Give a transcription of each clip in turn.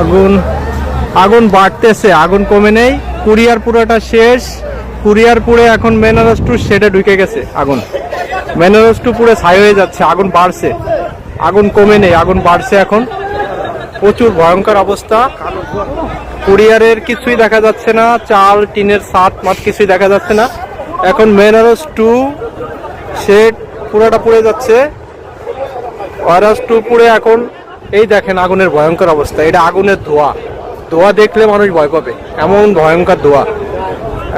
আগুন আগুন বাড়তেছে, আগুন কমে নেই। কুরিয়ার পুরোটা শেষ। কুরিয়ার পুরে এখন মেনারস টু শেডে ঢুকে গেছে আগুন। মেনারস টু পুরে ছাই হয়ে যাচ্ছে, আগুন বাড়ছে। আগুন কমে নেই, আগুন বাড়ছে এখন। প্রচুর ভয়ঙ্কর অবস্থা। কুরিয়ারের কিছুই দেখা যাচ্ছে না, চাল, টিনের সাত মাত কিছুই দেখা যাচ্ছে না। এখন মেনারস টু শেড পুরোটা পুড়ে যাচ্ছে। ওয়ারাস টু পুড়ে এখন এই দেখেন আগুনের ভয়ঙ্কর অবস্থা। এটা আগুনের ধোয়া। ধোয়া দেখলে মানুষ ভয় পাবে। এমন ভয়ঙ্কর ধোয়া।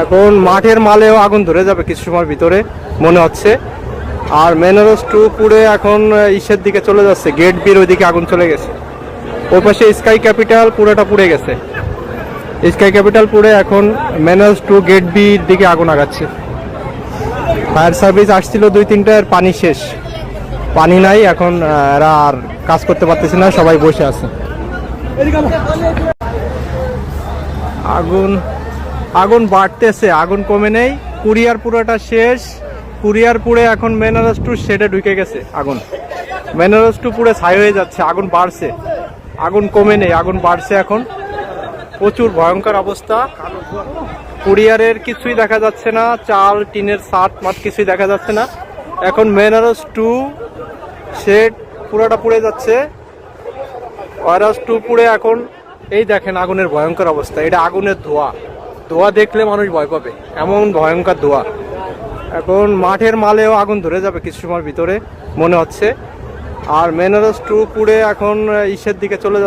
এখন মাঠের মালেও আগুন ধরে যাবে কিছু সময়ের ভিতরে, মনে হচ্ছে। আর মেনারস টু পুড়ে এখন ইসের দিকে চলে যাচ্ছে। গেট বির ওইদিকে আগুন চলে গেছে। ওই পাশে স্কাই ক্যাপিটাল পুরোটা পুড়ে গেছে। স্কাই ক্যাপিটাল পুড়ে এখন মেনারস টু গেট বির দিকে আগুন আগাচ্ছে। ফায়ার সার্ভিস আসছিল দুই তিনটার পানি শেষ। পানি নাই, এখন এরা আর কাজ করতে পারতেছে না, সবাই বসে আছে। আগুন আগুন বাড়তেছে, আগুন কমে নেই কুরিয়ার পুরোটা শেষ কুরিয়ার পুড়ে এখন মেনারস টু শেডে ঢুকে গেছে আগুন। মেনারস টু পুড়ে ছাই হয়ে যাচ্ছে, আগুন বাড়ছে। আগুন কমে নেই, আগুন বাড়ছে এখন। প্রচুর ভয়ঙ্কর অবস্থা। কুরিয়ারের কিছুই দেখা যাচ্ছে না, চাল, টিনের সাত মাত কিছুই দেখা যাচ্ছে না। এখন মেনারস টু শেড পুরাটা পুড়ে যাচ্ছে। ওয়ারাস টু পুড়ে এখন, এই দেখেন আগুনের ভয়ঙ্কর অবস্থা। এটা আগুনের ধোয়া। ধোয়া দেখলে মানুষ ভয় পাবে। এমন ভয়ঙ্কর ধোয়া। এখন মাঠের মালেও আগুন ধরে যাবে কিছু সময়ের ভিতরে, মনে হচ্ছে। আর মেনারস টু পুড়ে এখন ইসের দিকে চলে যাচ্ছে।